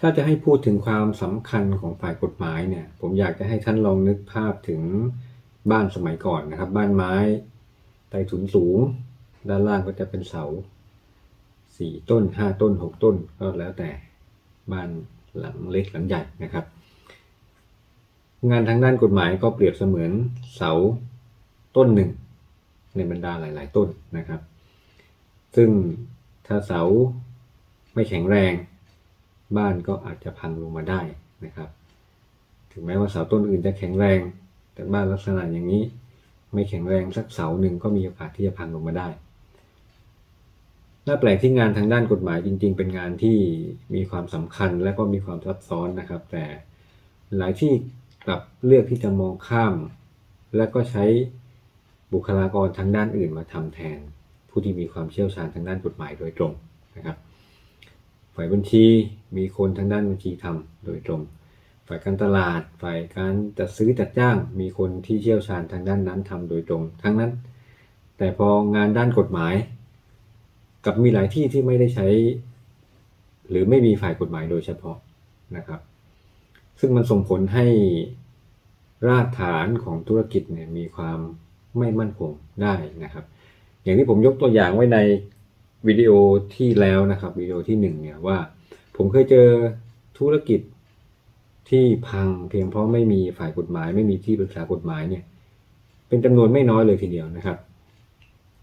ถ้าจะให้พูดถึงความสำคัญของฝ่ายกฎหมายเนี่ย ผมอยากจะให้ท่านลองนึกภาพถึงบ้านสมัยก่อนนะครับ บ้านไม้ใต้ถุนสูง ด้านล่างก็จะเป็นเสาสี่ต้นห้าต้นหกต้นก็แล้วแต่บ้านหลังเล็กหลังใหญ่นะครับ งานทางด้านกฎหมายก็เปรียบเสมือนเสาต้นหนึ่ง ในบรรดาหลาย ๆ ต้นนะครับ ซึ่งถ้าเสาไม่แข็งแรง บ้านก็อาจจะพังลงมาได้นะครับ ถึงแม้ว่าเสาต้นอื่นจะแข็งแรง แต่บ้านลักษณะอย่างนี้ ไม่แข็งแรงสักเสาหนึ่งก็มีโอกาสที่จะพังลงมาได้น่าแปลกที่งานทางด้านกฎหมายจริง ๆ เป็นงานที่มีความสำคัญและก็มีความซับซ้อนนะครับ แต่หลายที่กลับเลือกที่จะมองข้าม และก็ใช้บุคลากรทางด้านอื่นมาทำแทน ผู้ที่มีความเชี่ยวชาญทางด้านกฎหมายโดยตรงนะครับ ฝ่ายบัญชีมีคนทางด้านบัญชีทำโดยตรง ฝ่ายการตลาด ฝ่ายการจัดซื้อจัดจ้าง มีคนที่เชี่ยวชาญทางด้านนั้นทำโดยตรง ทั้งนั้น แต่พองานด้านกฎหมาย กับมีหลายที่ที่ไม่ได้ใช้ หรือไม่มีฝ่ายกฎหมายโดยเฉพาะนะครับ ซึ่งมันส่งผลให้รากฐานของธุรกิจเนี่ยมีความไม่มั่นคงได้นะครับ อย่างที่ผมยกตัวอย่างไว้ใน วิดีโอที่แล้วนะครับวิดีโอที่หนึ่งเนี่ยว่า ผมเคยเจอธุรกิจที่พังเพียงเพราะไม่มีฝ่ายกฎหมาย ไม่มีที่ปรึกษากฎหมายเนี่ย เป็นจำนวนไม่น้อยเลยทีเดียวนะครับ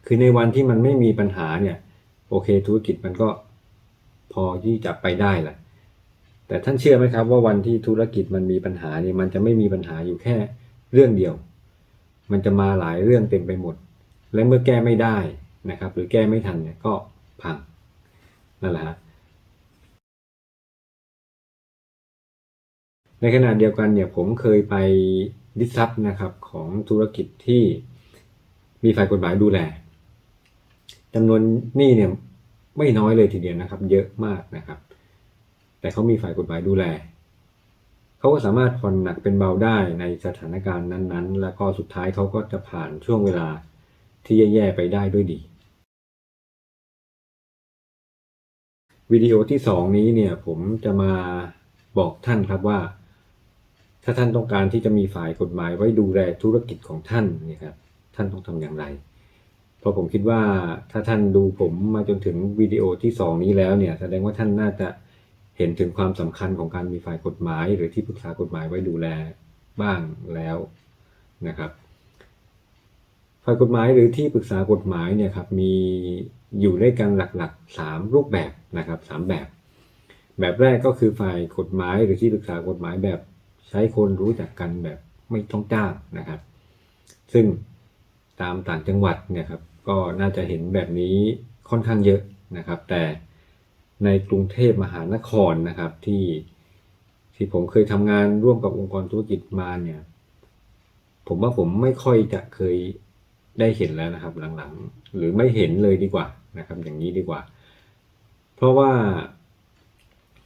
คือในวันที่มันไม่มีปัญหาเนี่ย โอเคธุรกิจมันก็พอที่จะไปได้แหละแต่ท่านเชื่อไหมครับ ว่าวันที่ธุรกิจมันมีปัญหาเนี่ยมันจะไม่มีปัญหาอยู่แค่เรื่องเดียว มันจะมาหลายเรื่องเต็มไปหมด และเมื่อแก้ไม่ได้ นะครับ หรือแก้ไม่ทันเนี่ยก็พังนั่นแหละฮะในขณะเดียวกันเนี่ยผมเคยไปดิสซับนะครับของธุรกิจที่มีฝ่ายกฎหมายดูแลจำนวนนี้เนี่ยไม่น้อยเลยทีเดียวนะครับ เยอะมากนะครับ แต่เขามีฝ่ายกฎหมายดูแลเขาก็สามารถผ่อนหนักเป็นเบาได้ในสถานการณ์นั้น ๆ แล้วก็สุดท้ายเขาก็จะผ่านช่วงเวลาที่แย่ๆไปได้ด้วยดี วิดีโอที่สองนี้เนี่ยผมจะมาบอกท่านครับว่า ถ้าท่านต้องการที่จะมีฝ่ายกฎหมายไว้ดูแลธุรกิจของท่านเนี่ยครับท่านต้องทำอย่างไร เพราะผมคิดว่าถ้าท่านดูผมมาจนถึงวิดีโอที่สองนี้แล้วเนี่ยแสดงว่าท่านน่าจะเห็นถึงความสำคัญของการมีฝ่ายกฎหมาย หรือที่ปรึกษากฎหมายไว้ดูแลบ้างแล้วนะครับ ฝ่ายกฎหมายหรือที่ปรึกษากฎหมายเนี่ยครับมีอยู่ด้วยกันหลักๆ 3 รูปแบบนะครับ3แบบ แบบแรกก็คือฝ่ายกฎหมายหรือที่ปรึกษากฎหมายแบบใช้คนรู้จักกันแบบไม่ต้องจ้างนะครับ ซึ่งตามต่างจังหวัดเนี่ยครับก็น่าจะเห็นแบบนี้ค่อนข้างเยอะนะครับ แต่ในกรุงเทพมหานครนะครับที่ที่ผมเคยทำงานร่วมกับองค์กรธุรกิจมาเนี่ย ผมว่าผมไม่ค่อยจะเคย ได้เห็นแล้วนะครับหลังๆ หรือไม่เห็นเลยดีกว่านะครับ อย่างนี้ดีกว่า เพราะว่า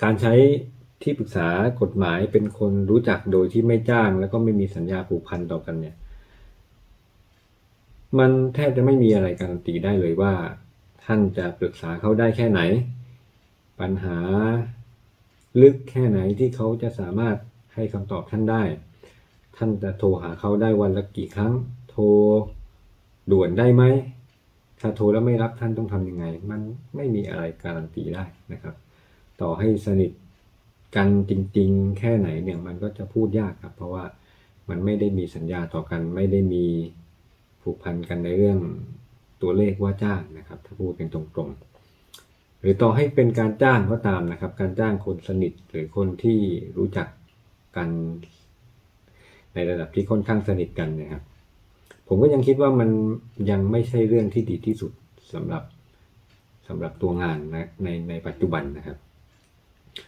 การใช้ที่ปรึกษากฎหมายเป็นคนรู้จักโดยที่ไม่จ้าง แล้วก็ไม่มีสัญญาผูกพันต่อกันเนี่ย มันแทบจะไม่มีอะไรการันตีได้เลยว่า ท่านจะปรึกษาเขาได้แค่ไหน ปัญหาลึกแค่ไหนที่เขาจะสามารถให้คำตอบท่านได้ ท่านจะโทรหาเขาได้วันละกี่ครั้ง โทร ด่วนได้ไหม ถ้าโทรแล้วไม่รับท่านต้องทำยังไง มันไม่มีอะไรการันตีได้นะครับ ต่อให้สนิทกันจริง ๆ แค่ไหนเนี่ยมันก็จะพูดยากครับ เพราะว่ามันไม่ได้มีสัญญาต่อกัน ไม่ได้มีผูกพันกันในเรื่องตัวเลขว่าจ้างนะครับ ถ้าพูดเป็นตรงๆ หรือต่อให้เป็นการจ้างก็ตามนะครับ การจ้างคนสนิทหรือคนที่รู้จักกันในระดับที่ค่อนข้างสนิทกันนะครับ ผมก็ยังคิดว่ามันยังไม่ใช่เรื่องที่ดีที่สุดสำหรับสำหรับตัวงานนะในในปัจจุบันนะครับ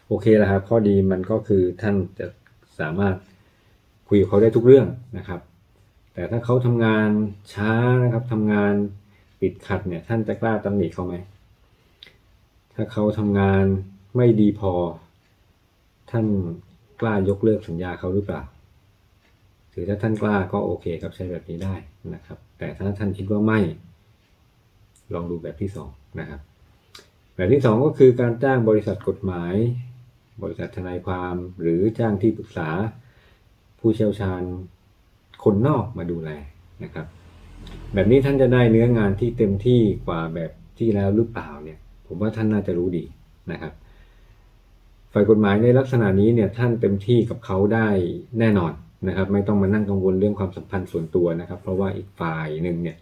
โอเคแล้วครับ ข้อดีมันก็คือท่านจะสามารถคุยกับเขาได้ทุกเรื่องนะครับ แต่ถ้าเขาทำงานช้านะครับทำงานติดขัดเนี่ย ท่านจะกล้าตำหนิเขาไหมถ้าเขาทำงานไม่ดีพอ ท่านกล้ายกเลิกสัญญาเขาหรือเปล่า รือถ้าท่านกล้าก็โอเคครับใช้แบบนี้ได้นะครับ แต่ถ้าท่านคิดว่าไม่ ลองดูแบบที่สองนะครับ แบบที่สองก็คือการจ้างบริษัทกฎหมาย บริษัททนายความหรือจ้างที่ปรึกษาผู้เชี่ยวชาญคนนอกมาดูแลนะครับ แบบนี้ท่านจะได้เนื้องานที่เต็มที่กว่าแบบที่แล้วหรือเปล่าเนี่ย ผมว่าท่านน่าจะรู้ดีนะครับฝ่ายกฎหมายในลักษณะนี้เนี่ยท่านเต็มที่กับเขาได้แน่นอน นะครับ ไม่ต้องมานั่งกังวลเรื่องความสัมพันธ์ส่วนตัวนะครับ เพราะว่าอีกฝ่ายหนึ่งเนี่ย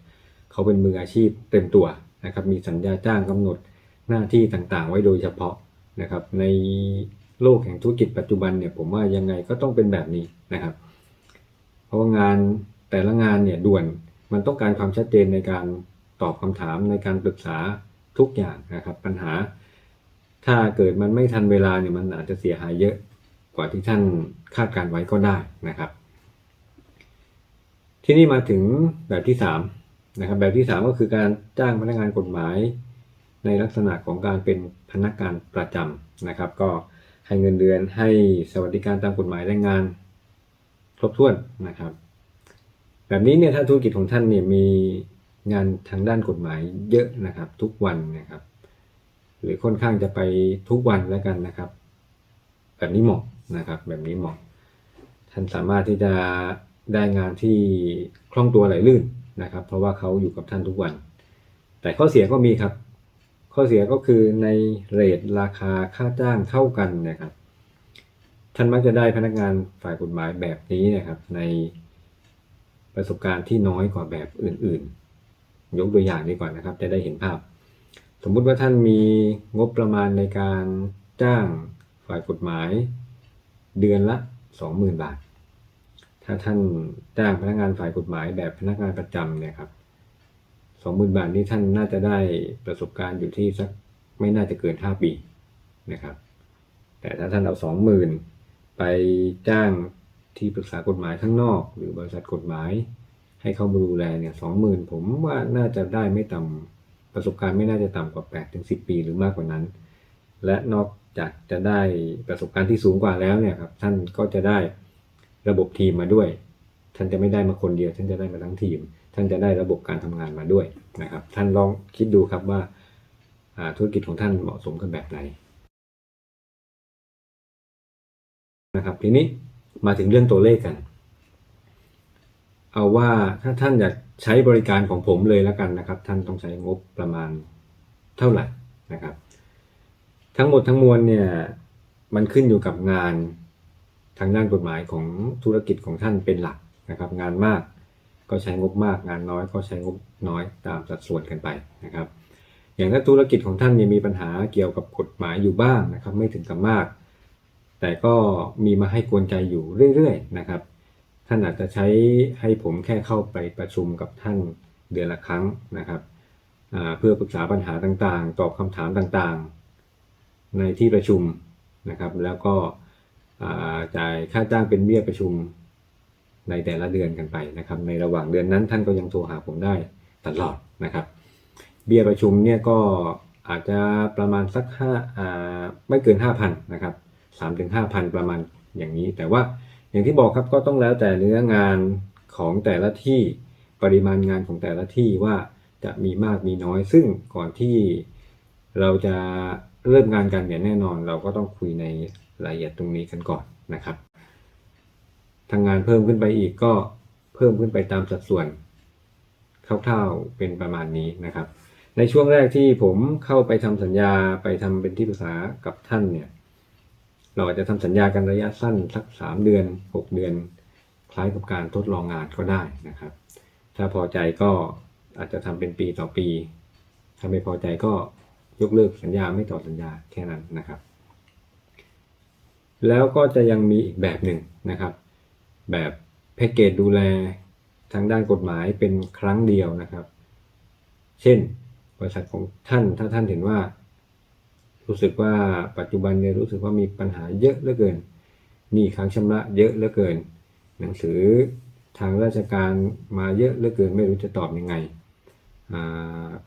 เขาเป็นมืออาชีพเต็มตัวนะครับ มีสัญญาจ้างกำหนดหน้าที่ต่างๆ ไว้โดยเฉพาะนะครับ ในโลกแห่งธุรกิจปัจจุบันเนี่ยผมว่ายังไงก็ต้องเป็นแบบนี้นะครับ เพราะางานแต่ละงานเนี่ยด่วนมันต้องการความชัดเจนในการตอบคำถามในการปรึกษาทุกอย่างนะครับ ปัญหา ถ้าเกิดมันไม่ทันเวลาเนี่ยมันอาจจะเสียหายเยอะ กว่าที่ท่านคาดการไว้ก็ได้นะครับ ที่นี่มาถึงแบบที่3นะครับแบบที่ 3 ก็คือการจ้างพนักงานกฎหมาย ในลักษณะของการเป็นพนักงานประจำนะครับ ก็ให้เงินเดือนให้สวัสดิการตามกฎหมายแรงงาน ครบถ้วนนะครับ แบบนี้เนี่ยถ้าธุรกิจของท่านเนี่ยมีงานทางด้านกฎหมายเยอะนะครับ ทุกวันนะครับ หรือค่อนข้างจะไปทุกวันแล้วกันนะครับ แบบนี้เหมาะ นะครับ แบบนี้เหมาะ ท่านสามารถที่จะได้งานที่คล่องตัวไหลลื่นนะครับ เพราะว่าเขาอยู่กับท่านทุกวัน แต่ข้อเสียก็มีครับ ข้อเสียก็คือในเรทราคาค่าจ้างเท่ากันนะครับ ท่านมักจะได้พนักงานฝ่ายกฎหมายแบบนี้นะครับ ในประสบการณ์ที่น้อยกว่าแบบอื่นๆ ยกตัวอย่างดีกว่านะครับ จะได้เห็นภาพ สมมุติว่าท่านมีงบประมาณในการจ้างฝ่ายกฎหมาย เดือนละ 20,000 บาท ถ้าท่านจ้างพนักงานฝ่ายกฎหมายแบบพนักงานประจำเนี่ยครับ20,000 บาทนี้ท่านน่าจะได้ประสบการณ์อยู่ที่สักไม่น่าจะเกิน 5 ปีนะครับ แต่ถ้าท่านเอา 20,000 ไปจ้างที่ปรึกษากฎหมายข้างนอก หรือบริษัทกฎหมาย ให้เขามาดูแลเนี่ย20,000ผมว่าน่าจะได้ไม่ต่ำประสบการณ์ไม่น่าจะต่ำกว่า8ถึง10 ปีหรือมากกว่านั้น และนอกจากจะได้ประสบการณ์ที่สูงกว่าแล้วเนี่ยครับท่านก็จะได้ระบบทีมมาด้วย ท่านจะไม่ได้มาคนเดียว ท่านจะได้มาทั้งทีม ท่านจะได้ระบบการทำงานมาด้วยนะครับ ท่านลองคิดดูครับว่าอ่าธุรกิจของท่านเหมาะสมกันแบบไหนนะครับทีนี้มาถึงเรื่องตัวเลขกัน เอาว่าถ้าท่านอยากใช้บริการของผมเลยแล้วกันนะครับ ท่านต้องใช้งบประมาณเท่าไหร่นะครับ ทั้งหมดทั้งมวลเนี่ยมันขึ้นอยู่กับงานทางด้านกฎหมายของธุรกิจของท่านเป็นหลักนะครับ งานมากก็ใช้งบมาก งานน้อยก็ใช้งบน้อยตามสัดส่วนกันไปนะครับ อย่างถ้าธุรกิจของท่านเนี่ยมีปัญหาเกี่ยวกับกฎหมายอยู่บ้างนะครับ ไม่ถึงกับมาก แต่ก็มีมาให้กวนใจอยู่เรื่อยๆนะครับ ท่านอาจจะใช้ให้ผมแค่เข้าไปประชุมกับท่านเดือนละครั้งนะครับเพื่อปรึกษาปัญหาต่างๆ ตอบคำถามต่างๆ ในที่ประชุมนะครับ แล้วก็จ่ายค่าจ้างเป็นเบี้ยประชุมในแต่ละเดือนกันไปนะครับ ในระหว่างเดือนนั้นท่านก็ยังโทรหาผมได้ตลอดนะครับ เบี้ยประชุมเนี่ยก็อาจจะประมาณสักห้าอ่าไม่เกิน 5,000นะครับสามถึงห้าพันประมาณอย่างนี้ แต่ว่าอย่างที่บอกครับก็ต้องแล้วแต่เนื้องานของแต่ละที่ปริมาณงานของแต่ละที่ว่าจะมีมากมีน้อย ซึ่งก่อนที่ เราจะเริ่มงานกันเนี่ยแน่นอนเราก็ต้องคุยในรายละเอียดตรงนี้กันก่อนนะครับทางงานเพิ่มขึ้นไปอีกก็เพิ่มขึ้นไปตามสัดส่วนคร่าวๆเป็นประมาณนี้นะครับ ในช่วงแรกที่ผมเข้าไปทำสัญญาไปทำเป็นที่ปรึกษากับท่านเนี่ยเราอาจจะทำสัญญากันระยะสั้นสักสามเดือนหกเดือน คล้ายกับการทดลองงานก็ได้นะครับ ถ้าพอใจก็อาจจะทำเป็นปีต่อปี ถ้าไม่พอใจก็ ยกเลิกสัญญาไม่ต่อสัญญาแค่นั้นนะครับ แล้วก็จะยังมีอีกแบบหนึ่งนะครับ แบบแพ็กเกจดูแลทางด้านกฎหมายเป็นครั้งเดียวนะครับ เช่น บริษัทของท่านถ้าท่านเห็นว่า รู้สึกว่าปัจจุบันเนี่ยรู้สึกว่ามีปัญหาเยอะเหลือเกินหนี้ค้างชำระเยอะเหลือเกิน หนังสือทางราชการมาเยอะเหลือเกินไม่รู้จะตอบยังไง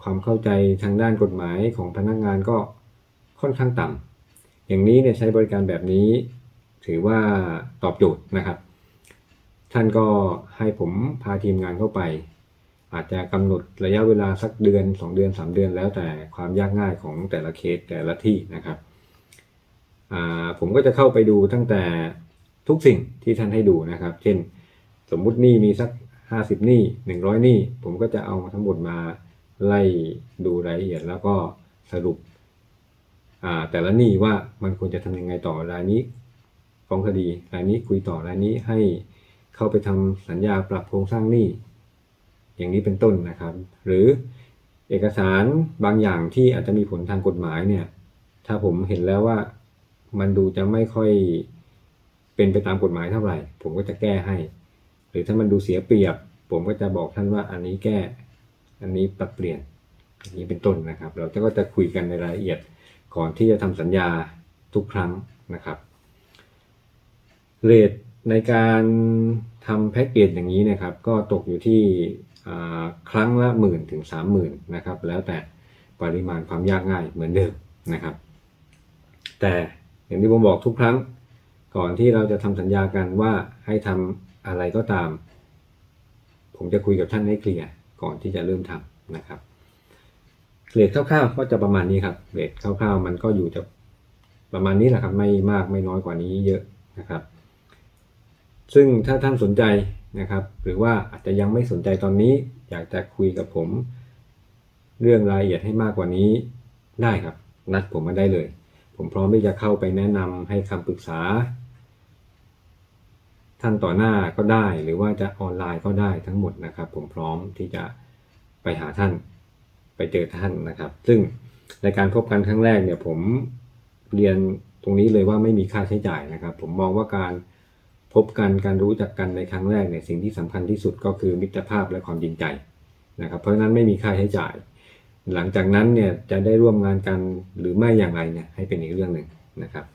ความเข้าใจทางด้านกฎหมายของพนักงานก็ค่อนข้างต่ำอย่างนี้เนี่ยใช้บริการแบบนี้ ถือว่าตอบโจทย์นะครับ ท่านก็ให้ผมพาทีมงานเข้าไป อาจจะกำหนดระยะเวลาสักเดือน 2 เดือน 3 เดือนแล้วแต่ความยากง่ายของแต่ละเคสแต่ละที่นะครับผมก็จะเข้าไปดูตั้งแต่ทุกสิ่งที่ท่านให้ดูนะครับ เช่น สมมุติหนี้มีสัก ห้าสิบหนี้หนึ่งร้อยหนี้ ผมก็จะเอามาทั้งหมดมาไล่ดูรายละเอียดแล้วก็สรุปแต่ละหนี้ว่ามันควรจะทำยังไงต่อรายนี้ฟ้องคดีรายนี้คุยต่อรายนี้ให้เข้าไปทำสัญญาปรับโครงสร้างหนี้ อย่างนี้เป็นต้นนะครับ หรือเอกสารบางอย่างที่อาจจะมีผลทางกฎหมายเนี่ย ถ้าผมเห็นแล้วว่ามันดูจะไม่ค่อยเป็นไปตามกฎหมายเท่าไหร่ ผมก็จะแก้ให้ หรือถ้ามันดูเสียเปรียบ ผมก็จะบอกท่านว่าอันนี้แก้ อันนี้ปรับเปลี่ยนอย่างนี้เป็นต้นนะครับ เราก็จะคุยกันในรายละเอียดก่อนที่จะทำสัญญาทุกครั้งนะครับเรทในการทำแพ็กเกจอย่างนี้นะครับ ก็ตกอยู่ที่ครั้งละหมื่นถึงสามหมื่นนะครับ แล้วแต่ปริมาณความยากง่ายเหมือนเดิมนะครับ แต่อย่างที่ผมบอกทุกครั้งก่อนที่เราจะทำสัญญากันว่าให้ทำ อะไรก็ตาม ผมจะคุยกับท่านให้เคลียร์ก่อนที่จะเริ่มทำนะครับเรทคร่าวๆก็จะประมาณนี้ครับเรทคร่าวๆ มันก็อยู่จะประมาณนี้แหละครับไม่มากไม่น้อยกว่านี้เยอะนะครับ ซึ่งถ้าท่านสนใจนะครับ หรือว่าอาจจะยังไม่สนใจตอนนี้ อยากจะคุยกับผม เรื่องรายละเอียดให้มากกว่านี้ได้ครับ นัดผมมาได้เลย ผมพร้อมที่จะเข้าไปแนะนำให้คำปรึกษา ท่านต่อหน้าก็ได้ หรือว่าจะออนไลน์ก็ได้ทั้งหมดนะครับ ผมพร้อมที่จะไปหาท่านไปเจอท่านนะครับ ซึ่งในการพบกันครั้งแรกเนี่ยผมเรียนตรงนี้เลยว่าไม่มีค่าใช้จ่ายนะครับ ผมมองว่าการพบกันการรู้จักกันในครั้งแรกเนี่ยสิ่งที่สำคัญที่สุดก็คือมิตรภาพและความจริงใจนะครับ เพราะฉะนั้นไม่มีค่าใช้จ่าย หลังจากนั้นเนี่ยจะได้ร่วมงานกันหรือไม่อย่างไรเนี่ยให้เป็นอีกเรื่องหนึ่งนะครับ